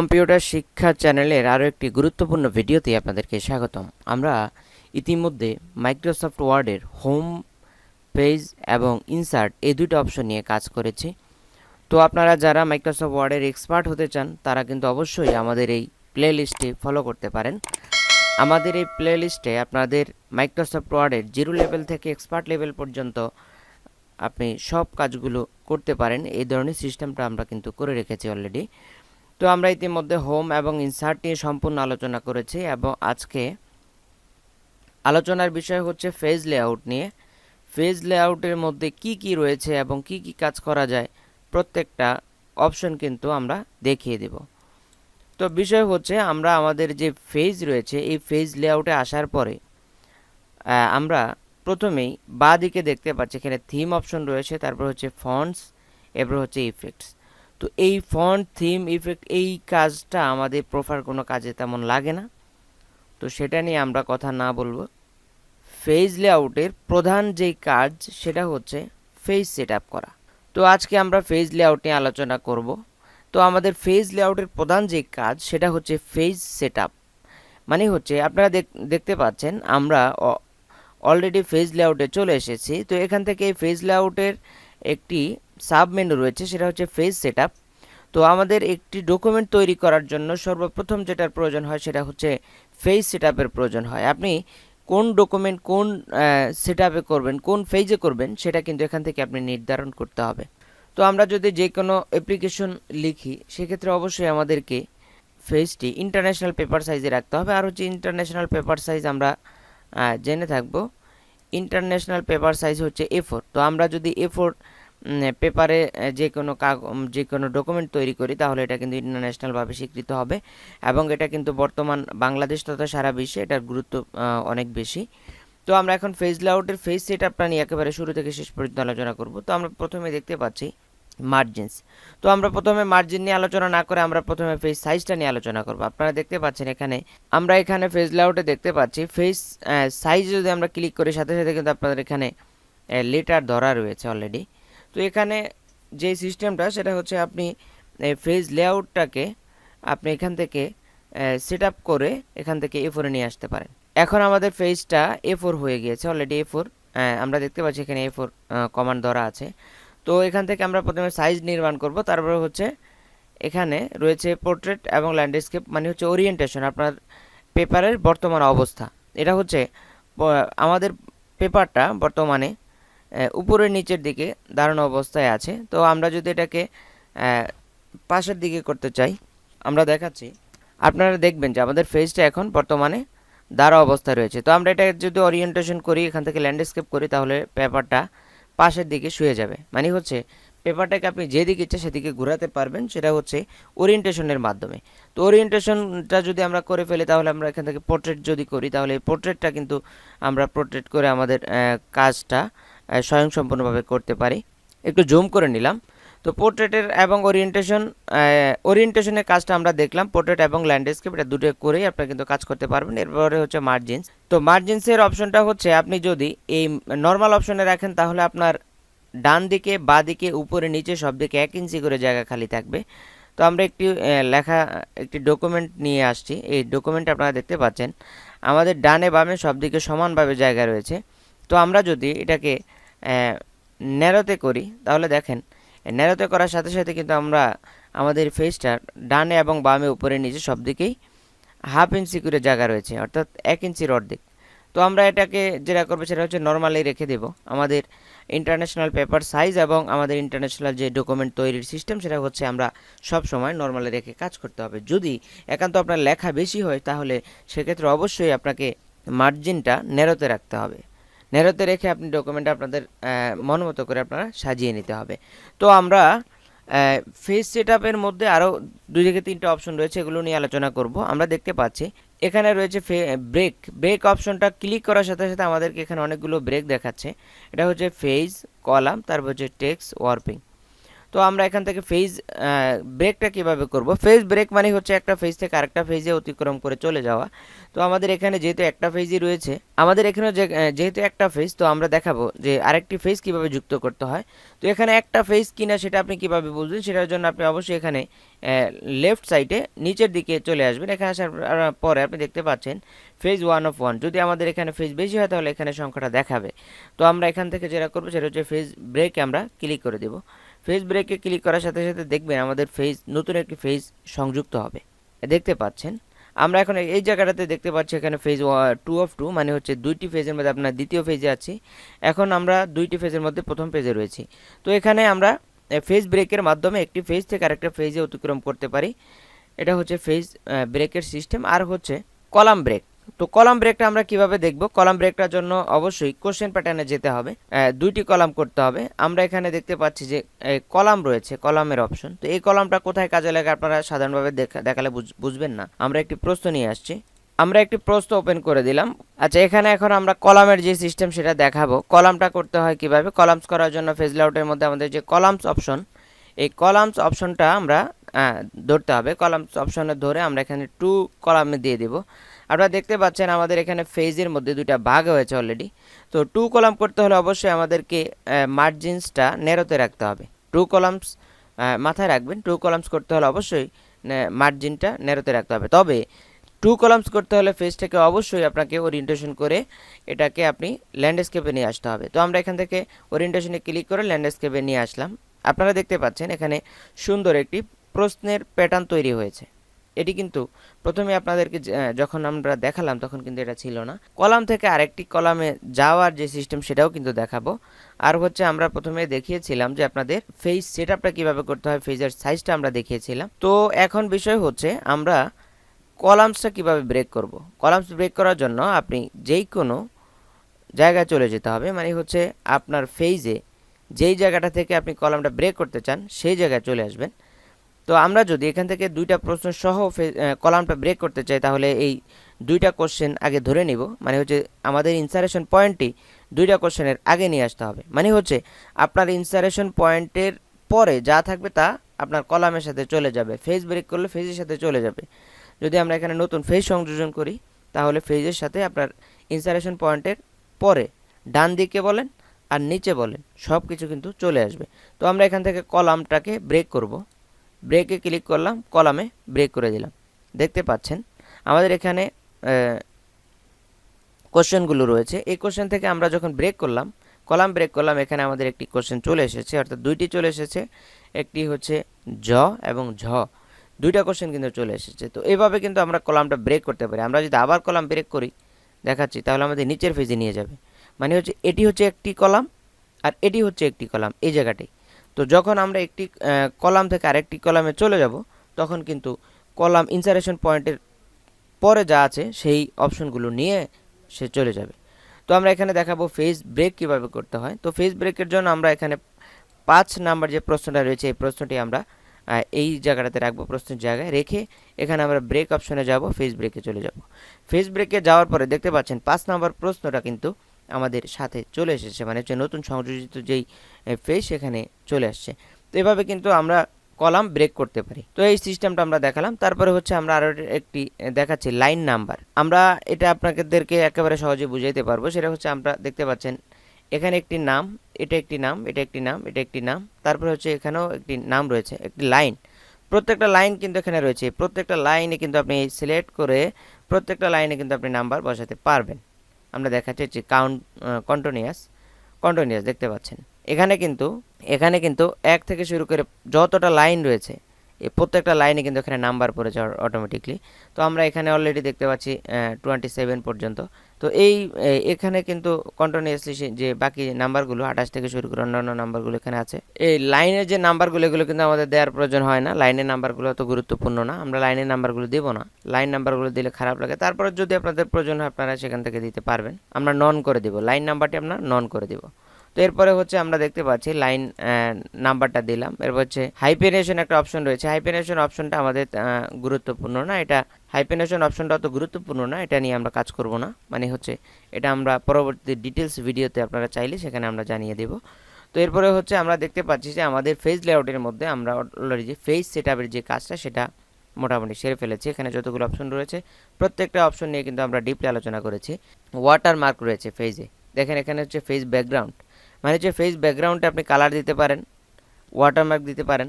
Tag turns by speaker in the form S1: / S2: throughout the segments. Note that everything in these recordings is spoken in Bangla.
S1: কম্পিউটার শিক্ষা চ্যানেলের আরও একটি গুরুত্বপূর্ণ ভিডিওতে আপনাদেরকে স্বাগতম আমরা ইতিমধ্যে মাইক্রোসফট ওয়ার্ডের হোম পেজ এবং ইনসার্ট এই দুটো অপশন নিয়ে কাজ করেছি তো আপনারা যারা মাইক্রোসফট ওয়ার্ডের এক্সপার্ট হতে চান তারা কিন্তু অবশ্যই আমাদের এই প্লে লিস্টটি ফলো করতে পারেন আমাদের এই প্লে লিস্টে আপনাদের মাইক্রোসফট ওয়ার্ডের জিরো লেভেল থেকে এক্সপার্ট লেভেল পর্যন্ত আপনি সব কাজগুলো করতে পারেন এই ধরনের সিস্টেমটা আমরা কিন্তু করে রেখেছি অলরেডি তো আমরা ইতিমধ্যে হোম এবং ইনসার্ট নিয়ে সম্পূর্ণ আলোচনা করেছি এবং আজকে আলোচনার বিষয় হচ্ছে ফেজ লেআউট নিয়ে ফেজ লেআউটের মধ্যে কি কি রয়েছে এবং কি কি কাজ করা যায় প্রত্যেকটা অপশন কিন্তু আমরা দেখিয়ে দেব তো বিষয় হচ্ছে আমরা আমাদের যে ফেজ রয়েছে এই ফেজ লেআউটে আসার পরে আমরা প্রথমেই বাঁ দিকে দেখতে পাচ্ছি এখানে থিম অপশন রয়েছে তারপর হচ্ছে ফন্টস এরপর হচ্ছে ইফেক্টস তো এই ফন্ট থিম ইফেক্ট এই কাজটা আমাদের প্রোফার কোনো কাজে তেমন লাগে না তো সেটা নিয়ে আমরা কথা না বলবো ফেজ লেআউটের প্রধান যেই কাজ সেটা হচ্ছে ফেজ সেট করা তো আজকে আমরা ফেজ লেআউট নিয়ে আলোচনা করব তো আমাদের ফেজ লেআউটের প্রধান যে কাজ সেটা হচ্ছে ফেজ সেট মানে হচ্ছে আপনারা দেখতে পাচ্ছেন আমরা অলরেডি ফেজ লেআউটে চলে এসেছি তো এখান থেকে এই ফেজ লেআউটের একটি সাব মেনু রয়েছে সেটা হচ্ছে ফেজ সেট তো আমাদের একটি ডকুমেন্ট তৈরি করার জন্য সর্বপ্রথম যেটার প্রয়োজন হয় সেটা হচ্ছে ফেজ সেট প্রয়োজন হয় আপনি কোন ডকুমেন্ট কোন সেট করবেন কোন ফেজে করবেন সেটা কিন্তু এখান থেকে আপনি নির্ধারণ করতে হবে তো আমরা যদি যে কোনো অ্যাপ্লিকেশন লিখি সেক্ষেত্রে অবশ্যই আমাদেরকে ফেজটি ইন্টারন্যাশনাল পেপার সাইজে রাখতে হবে আর হচ্ছে ইন্টারন্যাশনাল পেপার সাইজ আমরা জেনে থাকবো ইন্টারন্যাশনাল পেপার সাইজ হচ্ছে এ ফোর তো আমরা যদি এ ফোর পেপারে যে কোনো কাগজ যে কোনো ডকুমেন্ট তৈরি করি তাহলে এটা কিন্তু ইন্টারন্যাশনালভাবে স্বীকৃত হবে এবং এটা কিন্তু বর্তমান বাংলাদেশ তথা সারা বিশ্বে এটার গুরুত্ব অনেক বেশি তো আমরা এখন ফেজ লাউটের ফেজ সেট আপনার নিয়ে একেবারে শুরু থেকে শেষ পর্যন্ত আলোচনা করব তো আমরা প্রথমে দেখতে পাচ্ছি মার্জিনস তো আমরা প্রথমে মার্জিন নিয়ে আলোচনা না করে আমরা প্রথমে ফেজ সাইজটা নিয়ে আলোচনা করব আপনারা দেখতে পাচ্ছেন এখানে আমরা এখানে ফেজ লাউটে দেখতে পাচ্ছি ফেজ সাইজ যদি আমরা ক্লিক করি সাথে সাথে কিন্তু আপনাদের এখানে লেটার ধরা রয়েছে অলরেডি তো এখানে যে সিস্টেমটা সেটা হচ্ছে আপনি ফেজ লেআউটটাকে আপনি এখান থেকে সেট আপ করে এখান থেকে এ ফোরে নিয়ে আসতে পারেন এখন আমাদের ফেজটা এ ফোর হয়ে গিয়েছে অলরেডি এ ফোর আমরা দেখতে পাচ্ছি এখানে এ ফোর কমান্ড ধরা আছে তো এখান থেকে আমরা প্রথমে সাইজ নির্মাণ করব তারপরে হচ্ছে এখানে রয়েছে পোর্ট্রেট এবং ল্যান্ডস্কেপ মানে হচ্ছে ওরিয়েন্টেশন আপনার পেপারের বর্তমান অবস্থা এটা হচ্ছে আমাদের পেপারটা বর্তমানে উপরের নিচের দিকে দাঁড়ানো অবস্থায় আছে তো আমরা যদি এটাকে পাশের দিকে করতে চাই আমরা দেখাচ্ছি আপনারা দেখবেন যে আমাদের ফেজটা এখন বর্তমানে দাঁড়া অবস্থায় রয়েছে তো আমরা এটা যদি ওরিয়েন্টেশন করি এখান থেকে ল্যান্ডস্কেপ করি তাহলে পেপারটা পাশের দিকে শুয়ে যাবে মানে হচ্ছে পেপারটাকে আপনি যেদিকে ইচ্ছে সেদিকে ঘোরাতে পারবেন সেটা হচ্ছে ওরিয়েন্টেশনের মাধ্যমে তো ওরিয়েন্টেশনটা যদি আমরা করে ফেলি তাহলে আমরা এখান থেকে পোর্ট্রেট যদি করি তাহলে এই পোর্ট্রেটটা কিন্তু আমরা পোর্ট্রেট করে আমাদের কাজটা স্বয়ংসম্পূর্ণভাবে করতে পারি একটু জুম করে নিলাম তো পোর্ট্রেটের এবং ওরিয়েন্টেশন ওরিয়েন্টেশনের কাজটা আমরা দেখলাম পোর্ট্রেট এবং ল্যান্ডস্কেপ এটা দুটো করেই আপনারা কিন্তু কাজ করতে পারবেন এরপরে হচ্ছে মার্জিনস তো মার্জিনসের অপশনটা হচ্ছে আপনি যদি এই নর্মাল অপশনে রাখেন তাহলে আপনার ডান দিকে বা দিকে উপরে নিচে সব দিকে এক ইঞ্চি করে জায়গা খালি থাকবে তো আমরা একটি লেখা একটি ডকুমেন্ট নিয়ে আসছি এই ডকুমেন্ট আপনারা দেখতে পাচ্ছেন আমাদের ডানে বামে সব দিকে সমানভাবে জায়গা রয়েছে তো আমরা যদি এটাকে ন্যারোতে করি তাহলে দেখেন ন্যারোতে করার সাথে সাথে কিন্তু আমরা আমাদের ফেসটা ডানে এবং বামে উপরে নিচে সব দিকেই হাফ ইঞ্চি করে জায়গা রয়েছে অর্থাৎ এক ইঞ্চির অর্ধেক তো আমরা এটাকে যেটা করবো সেটা হচ্ছে নর্মালি রেখে দেব আমাদের ইন্টারন্যাশনাল পেপার সাইজ এবং আমাদের ইন্টারন্যাশনাল যে ডকুমেন্ট তৈরির সিস্টেম সেটা হচ্ছে আমরা সব সময় নর্মালি রেখে কাজ করতে হবে যদি একান্ত আপনার লেখা বেশি হয় তাহলে সেক্ষেত্রে অবশ্যই আপনাকে মার্জিনটা নেরোতে রাখতে হবে নেরোতে রেখে আপনি ডকুমেন্ট আপনাদের মন মতো করে আপনারা সাজিয়ে নিতে হবে তো আমরা ফেস সেট আপের মধ্যে আরও দুই থেকে তিনটা অপশন রয়েছে এগুলো নিয়ে আলোচনা করব আমরা দেখতে পাচ্ছি এখানে রয়েছে ব্রেক ব্রেক অপশনটা ক্লিক করার সাথে সাথে আমাদেরকে এখানে অনেকগুলো ব্রেক দেখাচ্ছে এটা হচ্ছে ফেজ কলাম তারপর হচ্ছে টেক্স ওয়ার্পিং তো আমরা এখান থেকে ফেজ ব্রেকটা কিভাবে করব ফেজ ব্রেক মানে হচ্ছে একটা ফেজ থেকে আরেকটা ফেজে অতিক্রম করে চলে যাওয়া তো আমাদের এখানে যেহেতু একটা ফেজই রয়েছে আমাদের এখানেও যেহেতু একটা ফেজ তো আমরা দেখাবো যে আরেকটি ফেজ কিভাবে যুক্ত করতে হয় তো এখানে একটা ফেজ কিনা সেটা আপনি কিভাবে বুঝবেন সেটার জন্য আপনি অবশ্যই এখানে লেফট সাইডে নিচের দিকে চলে আসবেন এখানে আসার পরে আপনি দেখতে পাচ্ছেন ফেজ ওয়ান অফ ওয়ান যদি আমাদের এখানে ফেজ বেশি হয় তাহলে এখানে সংখ্যাটা দেখাবে তো আমরা এখান থেকে যেটা করবো সেটা হচ্ছে ফেজ ব্রেক আমরা ক্লিক করে দেবো ফেস ব্রেকে ক্লিক করার সাথে সাথে দেখবেন আমাদের ফেজ নতুন একটি ফেজ সংযুক্ত হবে দেখতে পাচ্ছেন আমরা এখন এই জায়গাটাতে দেখতে পাচ্ছি এখানে ফেজ টু অফ টু মানে হচ্ছে দুইটি ফেজের মধ্যে আপনার দ্বিতীয় ফেজে আছি এখন আমরা দুইটি ফেজের মধ্যে প্রথম ফেজে রয়েছি তো এখানে আমরা ফেজ ব্রেকের মাধ্যমে একটি ফেজ থেকে আরেকটা ফেজে অতিক্রম করতে পারি এটা হচ্ছে ফেজ ব্রেকের সিস্টেম আর হচ্ছে কলাম ব্রেক তো কলাম ব্রেকটা আমরা কিভাবে দেখব কলাম ব্রেকটার জন্য অবশ্যই কোশ্চেন প্যাটার্নে যেতে হবে দুইটি কলাম করতে হবে আমরা এখানে দেখতে পাচ্ছি যে কলাম রয়েছে কলামের অপশন তো এই কলামটা কোথায় কাজে লাগে আপনারা সাধারণভাবে দেখালে বুঝবেন না আমরা একটি প্রশ্ন নিয়ে আসছি আমরা একটি প্রশ্ন ওপেন করে দিলাম আচ্ছা এখানে এখন আমরা কলামের যে সিস্টেম সেটা দেখাবো কলামটা করতে হয় কিভাবে কলামস করার জন্য লাউটের মধ্যে আমাদের যে কলামস অপশন এই কলামস অপশনটা আমরা ধরতে হবে কলামস অপশনে ধরে আমরা এখানে টু কলামে দিয়ে দেবো আপনারা দেখতে পাচ্ছেন আমাদের এখানে ফেজের মধ্যে দুইটা ভাগ হয়েছে অলরেডি তো টু কলাম করতে হলে অবশ্যই আমাদেরকে মার্জিনসটা নেরোতে রাখতে হবে টু কলামস মাথায় রাখবেন টু কলামস করতে হলে অবশ্যই মার্জিনটা নেরোতে রাখতে হবে তবে টু কলামস করতে হলে ফেজটাকে অবশ্যই আপনাকে ওরিয়েন্টেশন করে এটাকে আপনি ল্যান্ডস্কেপে নিয়ে আসতে হবে তো আমরা এখান থেকে ওরিয়েন্টেশনে ক্লিক করে ল্যান্ডস্কেপে নিয়ে আসলাম আপনারা দেখতে পাচ্ছেন এখানে সুন্দর একটি প্রশ্নের প্যাটার্ন তৈরি হয়েছে এটি কিন্তু প্রথমে আপনাদেরকে যখন আমরা দেখালাম তখন কিন্তু এটা ছিল না কলাম থেকে আরেকটি কলামে যাওয়ার যে সিস্টেম সেটাও কিন্তু দেখাবো আর হচ্ছে আমরা প্রথমে দেখিয়েছিলাম যে আপনাদের ফেজ সেট আপটা কীভাবে করতে হয় ফেজের সাইজটা আমরা দেখিয়েছিলাম তো এখন বিষয় হচ্ছে আমরা কলামসটা কিভাবে ব্রেক করব। কলামস ব্রেক করার জন্য আপনি যেই কোনো জায়গায় চলে যেতে হবে মানে হচ্ছে আপনার ফেজে যেই জায়গাটা থেকে আপনি কলামটা ব্রেক করতে চান সেই জায়গায় চলে আসবেন তো আমরা যদি এখান থেকে দুইটা প্রশ্ন সহ কলামটা ব্রেক করতে চাই তাহলে এই দুইটা কোশ্চেন আগে ধরে নিব মানে হচ্ছে আমাদের ইনসারেশন পয়েন্টটি দুইটা কোশ্চেনের আগে নিয়ে আসতে হবে মানে হচ্ছে আপনার ইনসারেশন পয়েন্টের পরে যা থাকবে তা আপনার কলামের সাথে চলে যাবে ফেজ ব্রেক করলে ফেজের সাথে চলে যাবে যদি আমরা এখানে নতুন ফেজ সংযোজন করি তাহলে ফেজের সাথে আপনার ইনসারেশন পয়েন্টের পরে ডান দিকে বলেন আর নিচে বলেন সব কিছু কিন্তু চলে আসবে তো আমরা এখান থেকে কলামটাকে ব্রেক করব ব্রেকে ক্লিক করলাম কলামে ব্রেক করে দিলাম দেখতে পাচ্ছেন আমাদের এখানে কোশ্চেনগুলো রয়েছে এই কোশ্চেন থেকে আমরা যখন ব্রেক করলাম কলাম ব্রেক করলাম এখানে আমাদের একটি কোশ্চেন চলে এসেছে অর্থাৎ দুইটি চলে এসেছে একটি হচ্ছে জ এবং ঝ দুইটা কোশ্চেন কিন্তু চলে এসেছে তো এইভাবে কিন্তু আমরা কলামটা ব্রেক করতে পারি আমরা যদি আবার কলাম ব্রেক করি দেখাচ্ছি তাহলে আমাদের নিচের ফেজে নিয়ে যাবে মানে হচ্ছে এটি হচ্ছে একটি কলাম আর এটি হচ্ছে একটি কলাম এই জায়গাটি তো যখন আমরা একটি কলাম থেকে আরেকটি কলামে চলে যাব তখন কিন্তু কলাম ইনসারেশন পয়েন্টের পরে যা আছে সেই অপশনগুলো নিয়ে সে চলে যাবে তো আমরা এখানে দেখাবো ফেস ব্রেক কিভাবে করতে হয় তো ফেস ব্রেকের জন্য আমরা এখানে পাঁচ নাম্বার যে প্রশ্নটা রয়েছে এই প্রশ্নটি আমরা এই জায়গাটাতে রাখবো প্রশ্নের জায়গায় রেখে এখানে আমরা ব্রেক অপশনে যাব ফেস ব্রেকে চলে যাব ফেস ব্রেকে যাওয়ার পরে দেখতে পাচ্ছেন পাঁচ নাম্বার প্রশ্নটা কিন্তু আমাদের সাথে চলে এসেছে মানে হচ্ছে নতুন সংযোজিত যেই ফেজ সেখানে চলে আসছে তো এভাবে কিন্তু আমরা কলাম ব্রেক করতে পারি তো এই সিস্টেমটা আমরা দেখালাম তারপরে হচ্ছে আমরা আরও একটি দেখাচ্ছি লাইন নাম্বার আমরা এটা আপনাদেরকে একেবারে সহজে বুঝাইতে পারবো সেটা হচ্ছে আমরা দেখতে পাচ্ছেন এখানে একটি নাম এটা একটি নাম এটা একটি নাম এটা একটি নাম তারপরে হচ্ছে এখানেও একটি নাম রয়েছে একটি লাইন প্রত্যেকটা লাইন কিন্তু এখানে রয়েছে প্রত্যেকটা লাইনে কিন্তু আপনি সিলেক্ট করে প্রত্যেকটা লাইনে কিন্তু আপনি নাম্বার বসাতে পারবেন আমরা দেখাচ্ছি যে কাউন্ট কন্টিনিউয়াস কন্টিনিউয়াস দেখতে পাচ্ছেন এখানে কিন্তু এখানে কিন্তু এক থেকে শুরু করে যতটা লাইন রয়েছে এই প্রত্যেকটা লাইনে কিন্তু এখানে নাম্বার পড়ে যাওয়ার অটোমেটিকলি তো আমরা এখানে অলরেডি দেখতে পাচ্ছি টোয়েন্টি সেভেন পর্যন্ত তো এই এখানে কিন্তু কন্টিনিউসলি যে বাকি নাম্বারগুলো আঠাশ থেকে শুরু করে অন্যান্য নাম্বারগুলো এখানে আছে এই লাইনের যে নাম্বারগুলো এগুলো কিন্তু আমাদের দেওয়ার প্রয়োজন হয় না লাইনের নাম্বারগুলো অত গুরুত্বপূর্ণ না আমরা লাইনের নাম্বারগুলো দেবো না লাইন নাম্বারগুলো দিলে খারাপ লাগে তারপরে যদি আপনাদের প্রয়োজন হয় আপনারা সেখান থেকে দিতে পারবেন আমরা নন করে দেবো লাইন নাম্বারটি আপনার নন করে দেবো তো এরপরে হচ্ছে আমরা দেখতে পাচ্ছি লাইন নাম্বারটা দিলাম এরপর হচ্ছে হাইপেনেশন একটা অপশন রয়েছে হাইপেনেশন অপশনটা আমাদের গুরুত্বপূর্ণ না এটা হাইপেনেশন অপশনটা অত গুরুত্বপূর্ণ না এটা নিয়ে আমরা কাজ করব না মানে হচ্ছে এটা আমরা পরবর্তী ডিটেলস ভিডিওতে আপনারা চাইলে সেখানে আমরা জানিয়ে দেব তো এরপরে হচ্ছে আমরা দেখতে পাচ্ছি যে আমাদের ফেজ লেআউটের মধ্যে আমরা অলরেডি যে ফেজ সেট যে কাজটা সেটা মোটামুটি সেরে ফেলেছি এখানে যতগুলো অপশন রয়েছে প্রত্যেকটা অপশন নিয়ে কিন্তু আমরা ডিপলি আলোচনা করেছি ওয়াটার মার্ক রয়েছে ফেজে দেখেন এখানে হচ্ছে ফেজ ব্যাকগ্রাউন্ড মানে হচ্ছে ফেস ব্যাকগ্রাউন্ডে আপনি কালার দিতে পারেন ওয়াটারমার্ক দিতে পারেন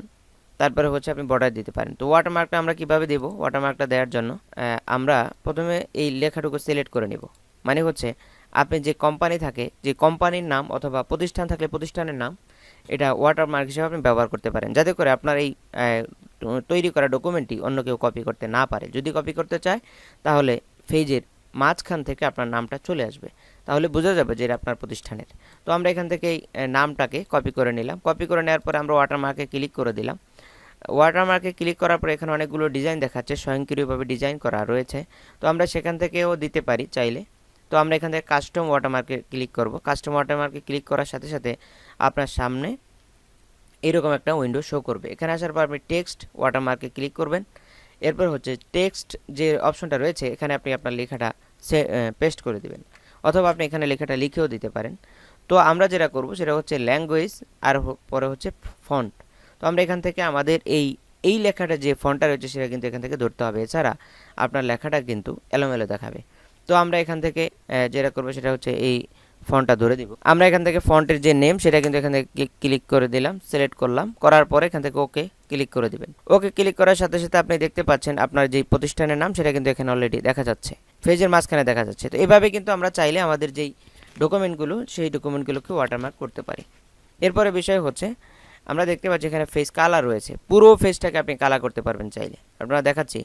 S1: তারপরে হচ্ছে আপনি বর্ডার দিতে পারেন তো ওয়াটারমার্কটা আমরা কিভাবে দেব ওয়াটারমার্কটা দেওয়ার জন্য আমরা প্রথমে এই লেখাটুকু সিলেক্ট করে নিব মানে হচ্ছে আপনি যে কোম্পানি থাকে যে কোম্পানির নাম অথবা প্রতিষ্ঠান থাকলে প্রতিষ্ঠানের নাম এটা ওয়াটারমার্ক হিসেবে আপনি ব্যবহার করতে পারেন যাতে করে আপনার এই তৈরি করা ডকুমেন্টটি অন্য কেউ কপি করতে না পারে যদি কপি করতে চায় তাহলে ফেজের মাঝখান থেকে আপনার নামটা চলে আসবে তাহলে বোঝা যাবে যে আপনার প্রতিষ্ঠানের তো আমরা এখান থেকে নামটাকে কপি করে নিলাম কপি করে নেওয়ার পরে আমরা ওয়াটারমার্কে ক্লিক করে দিলাম ওয়াটারমার্কে ক্লিক করার পরে এখানে অনেকগুলো ডিজাইন দেখাচ্ছে স্বয়ংক্রিয়ভাবে ডিজাইন করা রয়েছে তো আমরা সেখান থেকেও দিতে পারি চাইলে তো আমরা এখান থেকে কাস্টম ওয়াটারমার্কে ক্লিক করব কাস্টম ওয়াটারমার্কে ক্লিক করার সাথে সাথে আপনার সামনে এরকম একটা উইন্ডো শো করবে এখানে আসার পর আপনি টেক্সট ওয়াটারমার্কে ক্লিক করবেন এরপর হচ্ছে টেক্সট যে অপশনটা রয়েছে এখানে আপনি আপনার লেখাটা সে পেস্ট করে দেবেন অথবা আপনি এখানে লেখাটা লিখেও দিতে পারেন তো আমরা যেটা করব সেটা হচ্ছে ল্যাঙ্গুয়েজ আর পরে হচ্ছে ফন্ট তো আমরা এখান থেকে আমাদের এই এই লেখাটা যে ফন্টটা রয়েছে সেটা কিন্তু এখান থেকে ধরতে হবে এছাড়া আপনার লেখাটা কিন্তু এলোমেলো দেখাবে তো আমরা এখান থেকে যেটা করবো সেটা হচ্ছে এই ফন্টটা ধরে দিব আমরা এখান থেকে ফন্টের যে নেম সেটা কিন্তু এখান থেকে ক্লিক করে দিলাম সিলেক্ট করলাম করার পরে এখান থেকে ওকে ক্লিক করে দিবেন ওকে ক্লিক করার সাথে সাথে আপনি দেখতে পাচ্ছেন আপনার যে প্রতিষ্ঠানের নাম সেটা কিন্তু এখানে অলরেডি দেখা যাচ্ছে ফেজের মাঝখানে দেখা যাচ্ছে তো এভাবে কিন্তু আমরা চাইলে আমাদের যেই ডকুমেন্টগুলো সেই ডকুমেন্টগুলোকে ওয়াটারমার্ক করতে পারি এরপরে বিষয় হচ্ছে আমরা দেখতে পাচ্ছি এখানে ফেস কালার রয়েছে পুরো ফেসটাকে আপনি কালা করতে পারবেন চাইলে আপনারা দেখাচ্ছি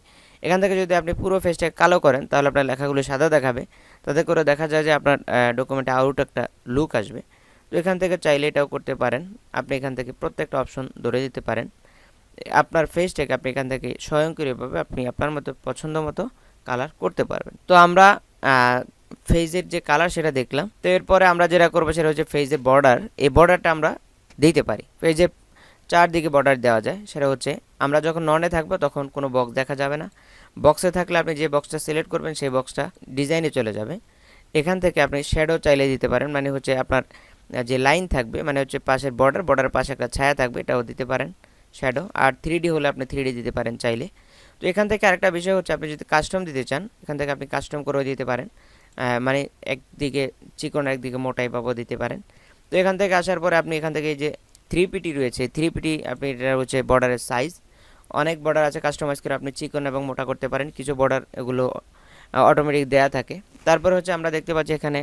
S1: এখান থেকে যদি আপনি পুরো ফেসটাকে কালো করেন তাহলে আপনার লেখাগুলো সাদা দেখাবে তাতে করে দেখা যায় যে আপনার ডকুমেন্টে আউট একটা লুক আসবে তো এখান থেকে চাইলে এটাও করতে পারেন আপনি এখান থেকে প্রত্যেকটা অপশন ধরে দিতে পারেন আপনার ফেসটাকে আপনি এখান থেকে স্বয়ংক্রিয়ভাবে আপনি আপনার মতো পছন্দ মতো কালার করতে পারবেন তো আমরা ফেজের যে কালার সেটা দেখলাম তো এরপরে আমরা যেটা করবো সেটা হচ্ছে ফেজের বর্ডার এই বর্ডারটা আমরা দিতে পারি ফেজের চারদিকে বর্ডার দেওয়া যায় সেটা হচ্ছে আমরা যখন ননে থাকবো তখন কোনো বক্স দেখা যাবে না বক্সে থাকলে আপনি যে বক্সটা সিলেক্ট করবেন সেই বক্সটা ডিজাইনে চলে যাবে এখান থেকে আপনি শ্যাডো চাইলে দিতে পারেন মানে হচ্ছে আপনার যে লাইন থাকবে মানে হচ্ছে পাশের বর্ডার বর্ডারের পাশে একটা ছায়া থাকবে এটাও দিতে পারেন শ্যাডো আর থ্রি ডি হলে আপনি থ্রি ডি দিতে পারেন চাইলে তো এখান থেকে আরেকটা বিষয় হচ্ছে আপনি যদি কাস্টম দিতে চান এখান থেকে আপনি কাস্টম করেও দিতে পারেন মানে একদিকে চিকন একদিকে মোটাই পাবো দিতে পারেন তো এখান থেকে আসার পরে আপনি এখান থেকে যে থ্রি পিটি রয়েছে থ্রি পিটি আপনি এটা হচ্ছে বর্ডারের সাইজ অনেক বর্ডার আছে কাস্টমাইজ করে আপনি চিকন এবং মোটা করতে পারেন কিছু বর্ডার এগুলো অটোমেটিক দেয়া থাকে তারপর হচ্ছে আমরা দেখতে পাচ্ছি এখানে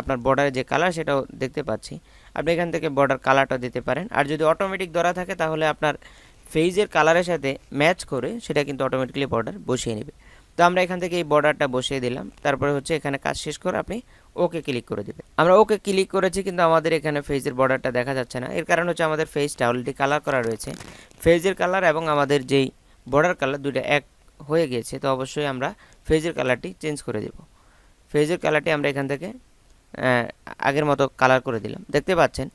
S1: আপনার বর্ডারের যে কালার সেটাও দেখতে পাচ্ছি আপনি এখান থেকে বর্ডার কালারটা দিতে পারেন আর যদি অটোমেটিক ধরা থাকে তাহলে আপনার ফেইজের কালারের সাথে ম্যাচ করে সেটা কিন্তু অটোমেটিকলি বর্ডার বসিয়ে নেবে তো আমরা এখান থেকে এই বর্ডারটা বসিয়ে দিলাম তারপরে হচ্ছে এখানে কাজ শেষ করে আপনি ওকে ক্লিক করে দেবেন আমরা ওকে ক্লিক করেছি কিন্তু আমাদের এখানে ফেজের বর্ডারটা দেখা যাচ্ছে না এর কারণ হচ্ছে আমাদের ফেজটা অলরেডি কালার করা রয়েছে ফেজের কালার এবং আমাদের যেই বর্ডার কালার দুটো এক হয়ে গিয়েছে তো অবশ্যই আমরা ফেজের কালারটি চেঞ্জ করে দেবো ফেজের কালারটি আমরা এখান থেকে আগের মতো কালার করে দিলাম দেখতে পাচ্ছেন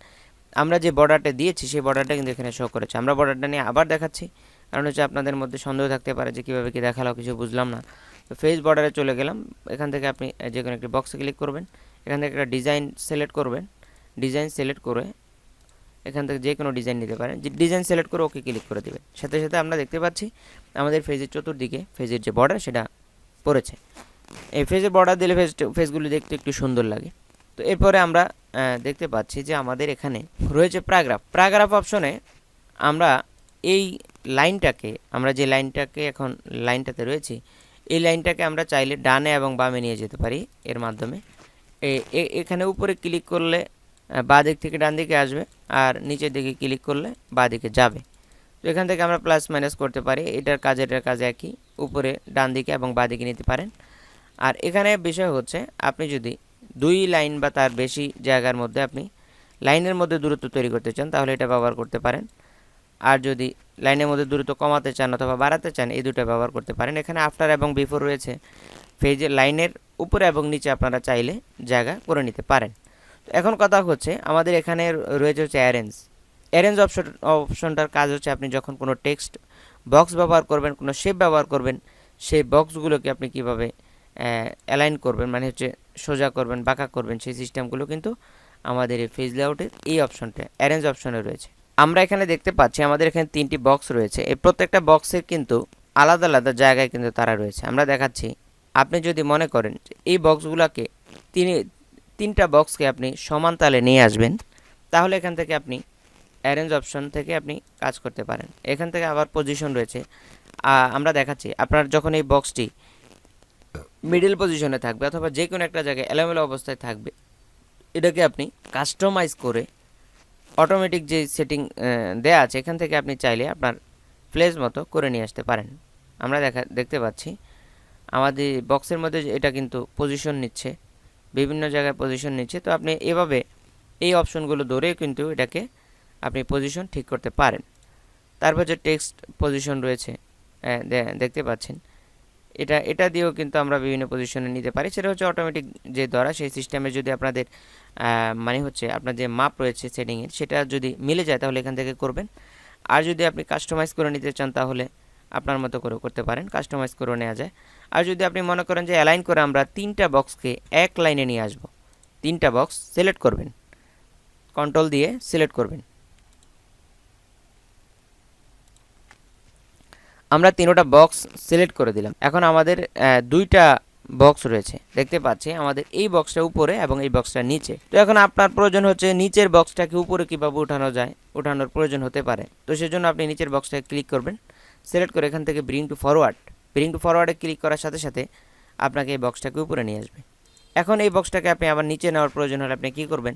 S1: আমরা যে বর্ডারটা দিয়েছি সেই বর্ডারটা কিন্তু এখানে শো করেছে আমরা বর্ডারটা নিয়ে আবার দেখাচ্ছি কারণ হচ্ছে আপনাদের মধ্যে সন্দেহ থাকতে পারে যে কীভাবে কি দেখালো কিছু বুঝলাম না তো ফেজ বর্ডারে চলে গেলাম এখান থেকে আপনি যে কোনো একটি বক্সে ক্লিক করবেন এখান থেকে একটা ডিজাইন সিলেক্ট করবেন ডিজাইন সিলেক্ট করে এখান থেকে যে কোনো ডিজাইন নিতে পারেন যে ডিজাইন সিলেক্ট করে ওকে ক্লিক করে দেবেন সাথে সাথে আমরা দেখতে পাচ্ছি আমাদের ফেজের চতুর্দিকে ফেজের যে বর্ডার সেটা পড়েছে এই ফেজের বর্ডার দিলে ফেজ ফেজগুলি দেখতে একটু সুন্দর লাগে তো এরপরে আমরা দেখতে পাচ্ছি যে আমাদের এখানে রয়েছে প্যারাগ্রাফ প্যারাগ্রাফ অপশনে আমরা এই লাইনটাকে আমরা যে লাইনটাকে এখন লাইনটাতে রয়েছি এই লাইনটাকে আমরা চাইলে ডানে এবং বামে নিয়ে যেতে পারি এর মাধ্যমে এখানে উপরে ক্লিক করলে বা দিক থেকে ডান দিকে আসবে আর নিচের দিকে ক্লিক করলে বা দিকে যাবে তো এখান থেকে আমরা প্লাস মাইনাস করতে পারি এটার কাজ এটার কাজ একই উপরে ডান দিকে এবং বা দিকে নিতে পারেন আর এখানে বিষয় হচ্ছে আপনি যদি দুই লাইন বা তার বেশি জায়গার মধ্যে আপনি লাইনের মধ্যে দূরত্ব তৈরি করতে চান তাহলে এটা ব্যবহার করতে পারেন আর যদি লাইনের মধ্যে দূরত্ব কমাতে চান অথবা বাড়াতে চান এই দুটো ব্যবহার করতে পারেন এখানে আফটার এবং বিফোর রয়েছে ফেজের লাইনের উপরে এবং নিচে আপনারা চাইলে জায়গা করে নিতে পারেন তো এখন কথা হচ্ছে আমাদের এখানে রয়েছে হচ্ছে অ্যারেঞ্জ অ্যারেঞ্জ অপশন অপশনটার কাজ হচ্ছে আপনি যখন কোনো টেক্সট বক্স ব্যবহার করবেন কোনো শেপ ব্যবহার করবেন সেই বক্সগুলোকে আপনি কিভাবে অ্যালাইন করবেন মানে হচ্ছে সোজা করবেন বাঁকা করবেন সেই সিস্টেমগুলো কিন্তু আমাদের এই ফেজ লেআউটের এই অপশনটা অ্যারেঞ্জ অপশনে রয়েছে আমরা এখানে দেখতে পাচ্ছি আমাদের এখানে তিনটি বক্স রয়েছে এই প্রত্যেকটা বক্সের কিন্তু আলাদা আলাদা জায়গায় কিন্তু তারা রয়েছে আমরা দেখাচ্ছি আপনি যদি মনে করেন এই বক্সগুলোকে তিনি তিনটা বক্সকে আপনি সমান তালে নিয়ে আসবেন তাহলে এখান থেকে আপনি অ্যারেঞ্জ অপশন থেকে আপনি কাজ করতে পারেন এখান থেকে আবার পজিশন রয়েছে আমরা দেখাচ্ছি আপনার যখন এই বক্সটি মিডল পজিশনে থাকবে অথবা যে কোনো একটা জায়গায় এলোমেলো অবস্থায় থাকবে এটাকে আপনি কাস্টমাইজ করে অটোমেটিক যে সেটিং দেয়া আছে এখান থেকে আপনি চাইলে আপনার প্লেস মতো করে নিয়ে আসতে পারেন আমরা দেখা দেখতে পাচ্ছি আমাদের বক্সের মধ্যে এটা কিন্তু পজিশন নিচ্ছে বিভিন্ন জায়গায় পজিশন নিচ্ছে তো আপনি এভাবে এই অপশনগুলো ধরেও কিন্তু এটাকে আপনি পজিশন ঠিক করতে পারেন তারপর যে টেক্সট পজিশন রয়েছে দেখতে পাচ্ছেন এটা এটা দিয়েও কিন্তু আমরা বিভিন্ন পজিশনে নিতে পারি সেটা হচ্ছে অটোমেটিক যে দ্বারা সেই সিস্টেমে যদি আপনাদের মানে হচ্ছে আপনার যে মাপ রয়েছে সেটিংয়ের সেটা যদি মিলে যায় তাহলে এখান থেকে করবেন আর যদি আপনি কাস্টমাইজ করে নিতে চান তাহলে আপনার মতো করে করতে পারেন কাস্টমাইজ করে নেওয়া যায় আর যদি আপনি মনে করেন যে অ্যালাইন করে আমরা তিনটা বক্সকে এক লাইনে নিয়ে আসব তিনটা বক্স সিলেক্ট করবেন কন্ট্রোল দিয়ে সিলেক্ট করবেন আমরা তিনোটা বক্স সিলেক্ট করে দিলাম এখন আমাদের দুইটা বক্স রয়েছে দেখতে পাচ্ছি আমাদের এই বক্সটা উপরে এবং এই বক্সটা নিচে তো এখন আপনার প্রয়োজন হচ্ছে নিচের বক্সটাকে উপরে কীভাবে উঠানো যায় উঠানোর প্রয়োজন হতে পারে তো সেজন্য আপনি নিচের বক্সটাকে ক্লিক করবেন সিলেক্ট করে এখান থেকে bring to forward bring to ফরওয়ার্ডে ক্লিক করার সাথে সাথে আপনাকে এই বক্সটাকে উপরে নিয়ে আসবে এখন এই বক্সটাকে আপনি আবার নিচে নেওয়ার প্রয়োজন হলে আপনি কী করবেন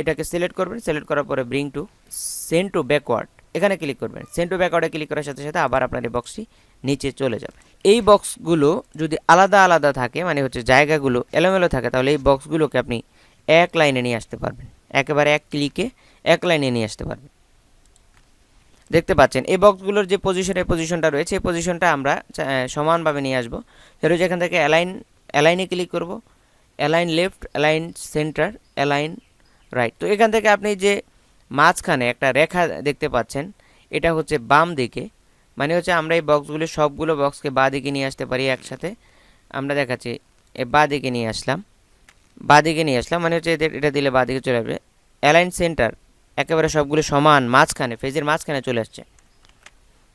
S1: এটাকে সিলেক্ট করবেন সিলেক্ট করার পরে bring to send to backward এখানে ক্লিক করবেন সেন্ড টু ব্যাকওয়ার্ডে ক্লিক করার সাথে সাথে আবার আপনার এই বক্সটি নিচে চলে যাবে এই বক্সগুলো যদি আলাদা আলাদা থাকে মানে হচ্ছে জায়গাগুলো এলোমেলো থাকে তাহলে এই বক্সগুলোকে আপনি এক লাইনে নিয়ে আসতে পারবেন একেবারে এক ক্লিকে এক লাইনে নিয়ে আসতে পারবেন দেখতে পাচ্ছেন এই বক্সগুলোর যে পজিশনে পজিশনটা রয়েছে এই পজিশনটা আমরা সমানভাবে নিয়ে আসবো সেটা রয়েছে এখান থেকে অ্যালাইন অ্যালাইনে ক্লিক করব align left align centre align right তো এখান থেকে আপনি যে মাঝখানে একটা রেখা দেখতে পাচ্ছেন এটা হচ্ছে বাম দিকে মানে হচ্ছে আমরা এই বক্সগুলো সবগুলো বক্সকে বা দিকে নিয়ে আসতে পারি একসাথে আমরা দেখাচ্ছি এ বা দিকে নিয়ে আসলাম বা দিকে নিয়ে আসলাম মানে হচ্ছে এদের এটা দিলে বা দিকে চলে আসবে অ্যালাইন সেন্টার একেবারে সবগুলো সমান মাঝখানে ফেজের মাঝখানে চলে আসছে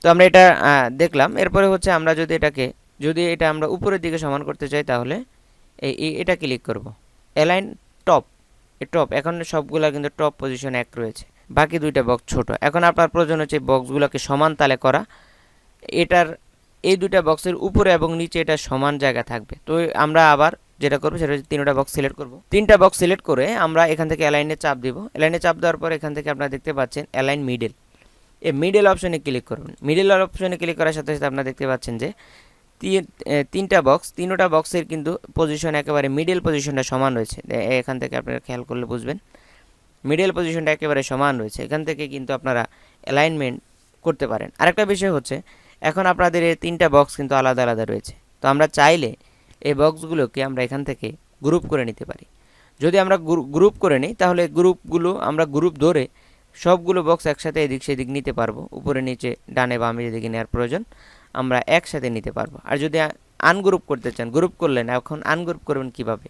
S1: তো আমরা এটা দেখলাম এরপরে হচ্ছে আমরা যদি এটাকে যদি এটা আমরা উপরের দিকে সমান করতে চাই তাহলে এই এটা ক্লিক করব অ্যালাইন টপ টপ এখন সবগুলা কিন্তু টপ পজিশন এক রয়েছে বাকি দুইটা বক্স ছোট এখন আপনার প্রয়োজন হচ্ছে বক্সগুলোকে সমান তালে করা এটার এই দুইটা বক্সের উপরে এবং নিচে এটা সমান জায়গা থাকবে তো আমরা আবার যেটা করবো সেটা হচ্ছে তিনটা বক্স সিলেক্ট করবো তিনটা বক্স সিলেক্ট করে আমরা এখান থেকে অ্যালাইনে চাপ দিব অ্যালাইনে চাপ দেওয়ার পর এখান থেকে আপনারা দেখতে পাচ্ছেন অ্যালাইন মিডল এই মিডল অপশনে ক্লিক করুন মিডেল অপশনে ক্লিক করার সাথে সাথে আপনারা দেখতে পাচ্ছেন যে তিনটা বক্স তিনোটা বক্সের কিন্তু পজিশন একেবারে মিডল পজিশনটা সমান রয়েছে এখান থেকে আপনারা খেয়াল করলে বুঝবেন মিডল পজিশনটা একেবারে সমান রয়েছে এখান থেকে কিন্তু আপনারা অ্যালাইনমেন্ট করতে পারেন আরেকটা বিষয় হচ্ছে এখন আপনাদের এই তিনটা বক্স কিন্তু আলাদা আলাদা রয়েছে তো আমরা চাইলে এই বক্সগুলোকে আমরা এখান থেকে গ্রুপ করে নিতে পারি যদি আমরা গ্রুপ করে নিই তাহলে গ্রুপগুলো আমরা গ্রুপ ধরে সবগুলো বক্স একসাথে এদিক সেদিক নিতে পারবো উপরে নিচে ডানে বামে যেদিকে নেওয়ার প্রয়োজন আমরা একসাথে নিতে পারবো আর যদি আনগ্রুপ করতে চান গ্রুপ করলেন এখন আনগ্রুপ করবেন কিভাবে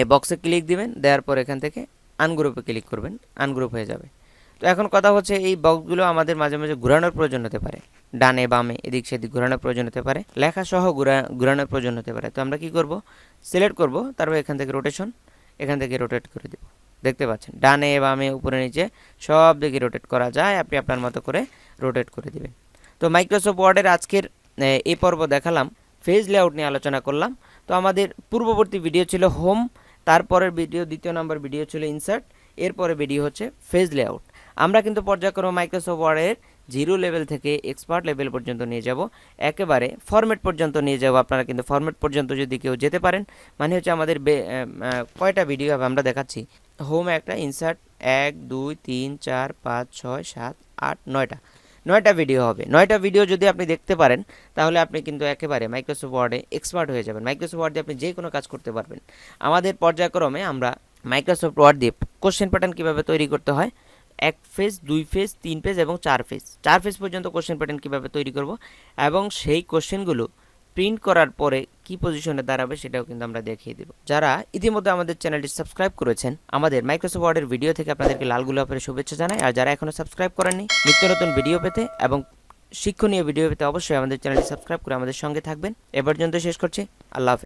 S1: এই বক্সে ক্লিক দিবেন দেওয়ার পর এখান থেকে আনগ্রুপে ক্লিক করবেন আনগ্রুপ হয়ে যাবে তো এখন কথা হচ্ছে এই বক্সগুলো আমাদের মাঝে মাঝে ঘোরানোর প্রয়োজন হতে পারে ডানে বামে এদিক সেদিক ঘোরানোর প্রয়োজন হতে পারে লেখা সহ ঘোরা ঘোরানোর প্রয়োজন হতে পারে তো আমরা কি করব সিলেক্ট করব তারপর এখান থেকে রোটেশন এখান থেকে রোটেট করে দেব দেখতে পাচ্ছেন ডানে বামে উপরে নিচে সব দিকে রোটেট করা যায় আপনি আপনার মতো করে রোটেট করে দেবেন তো মাইক্রোসফট ওয়ার্ডের আজকের এই পর্ব দেখালাম ফেজ লেআউট নিয়ে আলোচনা করলাম তো আমাদের পূর্ববর্তী ভিডিও ছিল হোম তারপরের ভিডিও দ্বিতীয় নম্বর ভিডিও ছিল ইনসার্ট এরপরে ভিডিও হচ্ছে ফেজ লেআউট আমরা কিন্তু পর্যায়ক্রমে মাইক্রোসফট ওয়ার্ডের জিরো লেভেল থেকে এক্সপার্ট লেভেল পর্যন্ত নিয়ে যাব একেবারে ফরম্যাট পর্যন্ত নিয়ে যাব আপনারা কিন্তু ফরম্যাট পর্যন্ত যদি কেউ যেতে পারেন মানে হচ্ছে আমাদের কয়টা ভিডিও হবে আমরা দেখাচ্ছি হোম একটা ইনসার্ট এক দুই তিন চার পাঁচ ছয় সাত আট নয়টা নয়টা ভিডিও হবে নয়টা ভিডিও যদি আপনি দেখতে পারেন তাহলে আপনি কিন্তু একেবারে মাইক্রোসফট ওয়ার্ডে এক্সপার্ট হয়ে যাবেন মাইক্রোসফট ওয়ার্ডে আপনি যে কোনো কাজ করতে পারবেন আমাদের পর্যায়ক্রমে আমরা মাইক্রোসফট ওয়ার্ড দিয়ে কোশ্চেন প্যাটার্ন কীভাবে তৈরি করতে হয় এক ফেজ দুই ফেজ তিন ফেজ এবং চার ফেজ চার ফেজ পর্যন্ত কোশ্চেন প্যাটার্ন কীভাবে তৈরি করব এবং সেই কোশ্চেনগুলো প্রিন্ট করার পরে কি পজিশনে দাঁড়াবে সেটাও কিন্তু আমরা দেখিয়ে দেব যারা ইতিমধ্যে আমাদের চ্যানেলটি সাবস্ক্রাইব করেছেন আমাদের মাইক্রোসফট ওয়ার্ডের ভিডিও থেকে আপনাদেরকে লাল গোলাপের শুভেচ্ছা জানাই আর যারা এখনও সাবস্ক্রাইব করেননি নিত্য নতুন ভিডিও পেতে এবং শিক্ষণীয় ভিডিও পেতে অবশ্যই আমাদের চ্যানেলটি সাবস্ক্রাইব করে আমাদের সঙ্গে থাকবেন এ পর্যন্ত শেষ করছি আল্লাহ